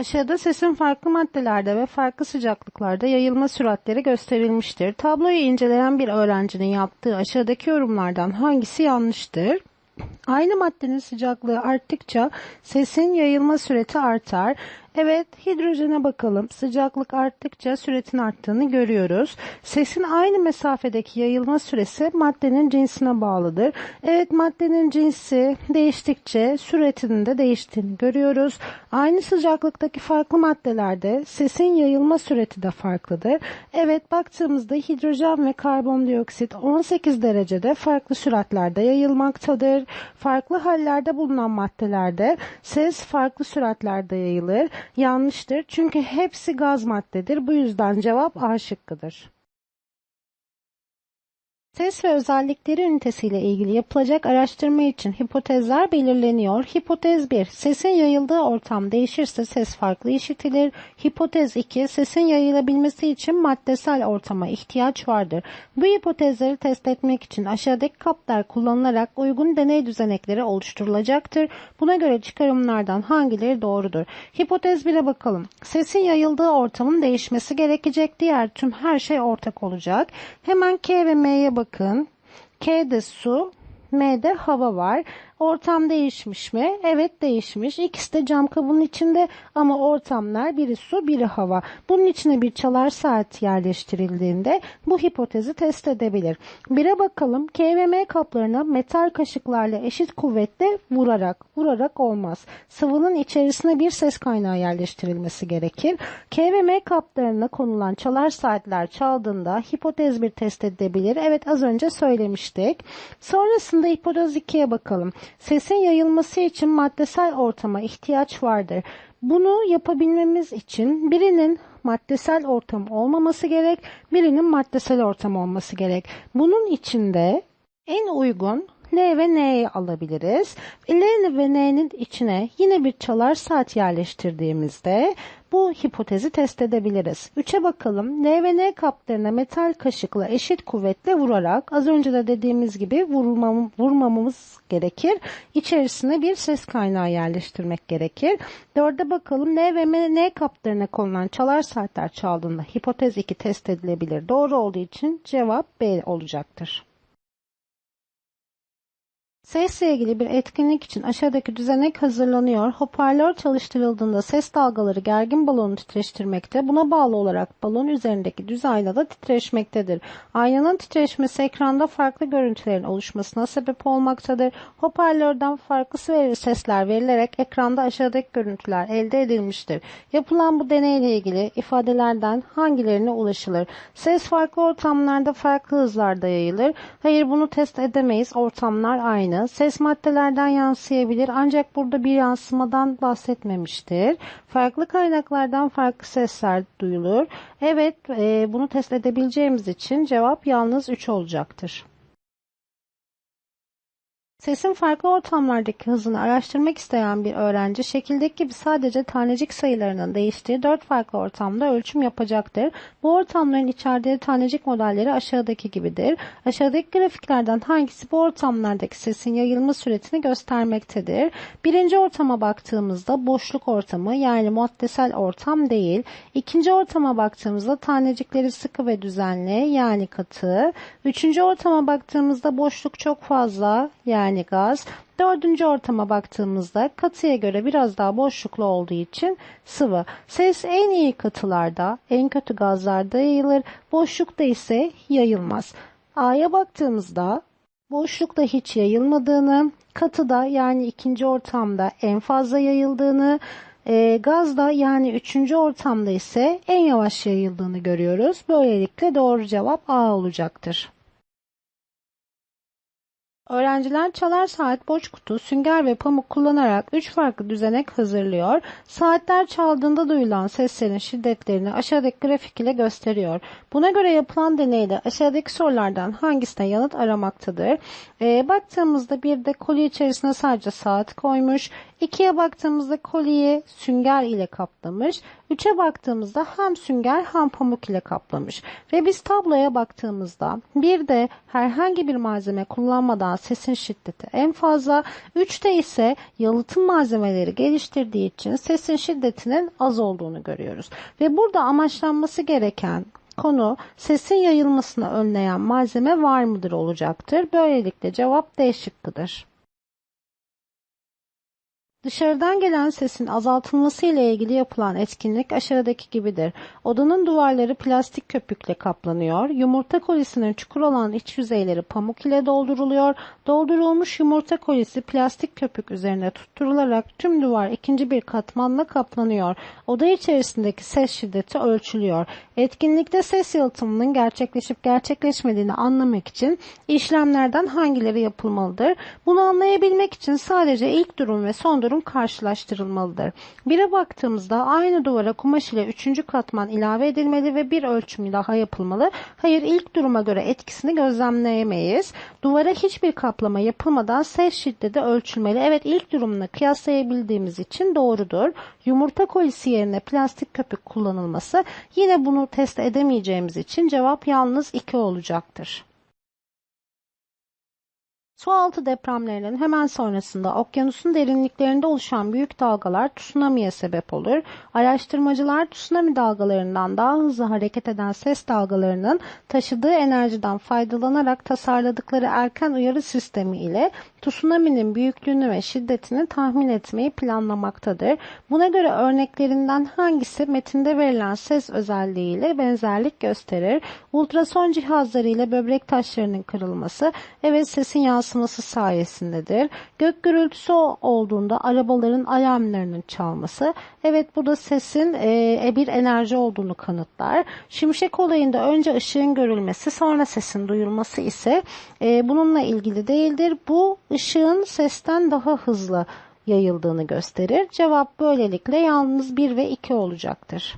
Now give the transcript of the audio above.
Aşağıda sesin farklı maddelerde ve farklı sıcaklıklarda yayılma süratleri gösterilmiştir. Tabloyu inceleyen bir öğrencinin yaptığı aşağıdaki yorumlardan hangisi yanlıştır? Aynı maddenin sıcaklığı arttıkça sesin yayılma süreti artar. Evet, hidrojene bakalım. Sıcaklık arttıkça süretin arttığını görüyoruz. Sesin aynı mesafedeki yayılma süresi maddenin cinsine bağlıdır. Evet, maddenin cinsi değiştikçe süretinin de değiştiğini görüyoruz. Aynı sıcaklıktaki farklı maddelerde sesin yayılma süreti de farklıdır. Evet, baktığımızda hidrojen ve karbondioksit 18 derecede farklı süratlerde yayılmaktadır. Farklı hallerde bulunan maddelerde ses farklı süratlerde yayılır. Yanlıştır çünkü hepsi gaz maddedir. Bu yüzden cevap A şıkkıdır. Ses ve özellikleri ünitesiyle ilgili yapılacak araştırma için hipotezler belirleniyor. Hipotez 1. Sesin yayıldığı ortam değişirse ses farklı işitilir. Hipotez 2. Sesin yayılabilmesi için maddesel ortama ihtiyaç vardır. Bu hipotezleri test etmek için aşağıdaki kaplar kullanılarak uygun deney düzenekleri oluşturulacaktır. Buna göre çıkarımlardan hangileri doğrudur? Hipotez 1'e bakalım. Sesin yayıldığı ortamın değişmesi gerekecek. Diğer tüm her şey ortak olacak. Hemen K ve M'ye bakın. K'de su, M'de hava var. Ortam değişmiş mi? Evet değişmiş. İkisi de cam kabının içinde ama ortamlar biri su biri hava. Bunun içine bir çalar saat yerleştirildiğinde bu hipotezi test edebilir. Bire bakalım. K ve M kaplarına metal kaşıklarla eşit kuvvetle vurarak. Vurarak olmaz. Sıvının içerisine bir ses kaynağı yerleştirilmesi gerekir. K ve M kaplarına konulan çalar saatler çaldığında hipotez bir test edebilir. Evet az önce söylemiştik. Sonrasında hipotez 2'ye bakalım. Sesin yayılması için maddesel ortama ihtiyaç vardır. Bunu yapabilmemiz için birinin maddesel ortam olmaması gerek, birinin maddesel ortam olması gerek. Bunun içinde en uygun L ve N'yi alabiliriz. L ve N'nin içine yine bir çalar saat yerleştirdiğimizde bu hipotezi test edebiliriz. 3'e bakalım. L ve N kaplarına metal kaşıkla eşit kuvvetle vurarak az önce de dediğimiz gibi vurmam, vurmamamız gerekir. İçerisine bir ses kaynağı yerleştirmek gerekir. 4'e bakalım. L ve N kaplarına konulan çalar saatler çaldığında hipotez 2 test edilebilir. Doğru olduğu için cevap B olacaktır. Sesle ilgili bir etkinlik için aşağıdaki düzenek hazırlanıyor. Hoparlör çalıştırıldığında ses dalgaları gergin balonu titreştirmekte. Buna bağlı olarak balon üzerindeki düz ayna da titreşmektedir. Aynanın titreşmesi ekranda farklı görüntülerin oluşmasına sebep olmaktadır. Hoparlörden farklı sesler verilerek ekranda aşağıdaki görüntüler elde edilmiştir. Yapılan bu deneyle ilgili ifadelerden hangilerine ulaşılır? Ses farklı ortamlarda farklı hızlarda yayılır. Hayır bunu test edemeyiz. Ortamlar aynı. Ses maddelerden yansıyabilir ancak burada bir yansımadan bahsetmemiştir. Farklı kaynaklardan farklı sesler duyulur. Evet e, bunu test edebileceğimiz için cevap yalnız 3 olacaktır. Sesin farklı ortamlardaki hızını araştırmak isteyen bir öğrenci şekildeki gibi sadece tanecik sayılarının değiştiği dört farklı ortamda ölçüm yapacaktır. Bu ortamların içerdiği tanecik modelleri aşağıdaki gibidir. Aşağıdaki grafiklerden hangisi bu ortamlardaki sesin yayılma süretini göstermektedir? Birinci ortama baktığımızda boşluk ortamı yani maddesel ortam değil. İkinci ortama baktığımızda tanecikleri sıkı ve düzenli yani katı. Üçüncü ortama baktığımızda boşluk çok fazla yani yani gaz. Dördüncü ortama baktığımızda katıya göre biraz daha boşluklu olduğu için sıvı. Ses en iyi katılarda, en kötü gazlarda yayılır. Boşlukta ise yayılmaz. A'ya baktığımızda boşlukta hiç yayılmadığını, katıda yani ikinci ortamda en fazla yayıldığını, e, gazda yani üçüncü ortamda ise en yavaş yayıldığını görüyoruz. Böylelikle doğru cevap A olacaktır. Öğrenciler çalar saat, boş kutu, sünger ve pamuk kullanarak 3 farklı düzenek hazırlıyor. Saatler çaldığında duyulan seslerin şiddetlerini aşağıdaki grafik ile gösteriyor. Buna göre yapılan deneyde aşağıdaki sorulardan hangisine yanıt aramaktadır? E, baktığımızda bir de kolye içerisine sadece saat koymuş. İkiye baktığımızda kolyeyi sünger ile kaplamış. 3'e baktığımızda hem sünger hem pamuk ile kaplamış. Ve biz tabloya baktığımızda bir de herhangi bir malzeme kullanmadan sesin şiddeti en fazla. 3'te ise yalıtım malzemeleri geliştirdiği için sesin şiddetinin az olduğunu görüyoruz. Ve burada amaçlanması gereken konu sesin yayılmasını önleyen malzeme var mıdır olacaktır. Böylelikle cevap D şıkkıdır. Dışarıdan gelen sesin azaltılması ile ilgili yapılan etkinlik aşağıdaki gibidir. Odanın duvarları plastik köpükle kaplanıyor. Yumurta kolisinin çukur olan iç yüzeyleri pamuk ile dolduruluyor. Doldurulmuş yumurta kolisi plastik köpük üzerine tutturularak tüm duvar ikinci bir katmanla kaplanıyor. Oda içerisindeki ses şiddeti ölçülüyor. Etkinlikte ses yalıtımının gerçekleşip gerçekleşmediğini anlamak için işlemlerden hangileri yapılmalıdır? Bunu anlayabilmek için sadece ilk durum ve son durum karşılaştırılmalıdır. Bire baktığımızda aynı duvara kumaş ile üçüncü katman ilave edilmeli ve bir ölçüm daha yapılmalı. Hayır ilk duruma göre etkisini gözlemleyemeyiz. Duvara hiçbir kaplama yapılmadan ses şiddeti ölçülmeli. Evet ilk durumla kıyaslayabildiğimiz için doğrudur. Yumurta kolisi yerine plastik köpük kullanılması yine bunu test edemeyeceğimiz için cevap yalnız 2 olacaktır. Sualtı depremlerinin hemen sonrasında okyanusun derinliklerinde oluşan büyük dalgalar tsunami'ye sebep olur. Araştırmacılar tsunami dalgalarından daha hızlı hareket eden ses dalgalarının taşıdığı enerjiden faydalanarak tasarladıkları erken uyarı sistemi ile tsunami'nin büyüklüğünü ve şiddetini tahmin etmeyi planlamaktadır. Buna göre örneklerinden hangisi metinde verilen ses özelliğiyle benzerlik gösterir? Ultrason cihazları ile böbrek taşlarının kırılması, evet sesin yansıması sayesindedir. Gök gürültüsü olduğunda arabaların alarmlarının çalması, evet bu da sesin e, bir enerji olduğunu kanıtlar. Şimşek olayında önce ışığın görülmesi sonra sesin duyulması ise e, bununla ilgili değildir. Bu ışığın sesten daha hızlı yayıldığını gösterir. Cevap böylelikle yalnız 1 ve 2 olacaktır.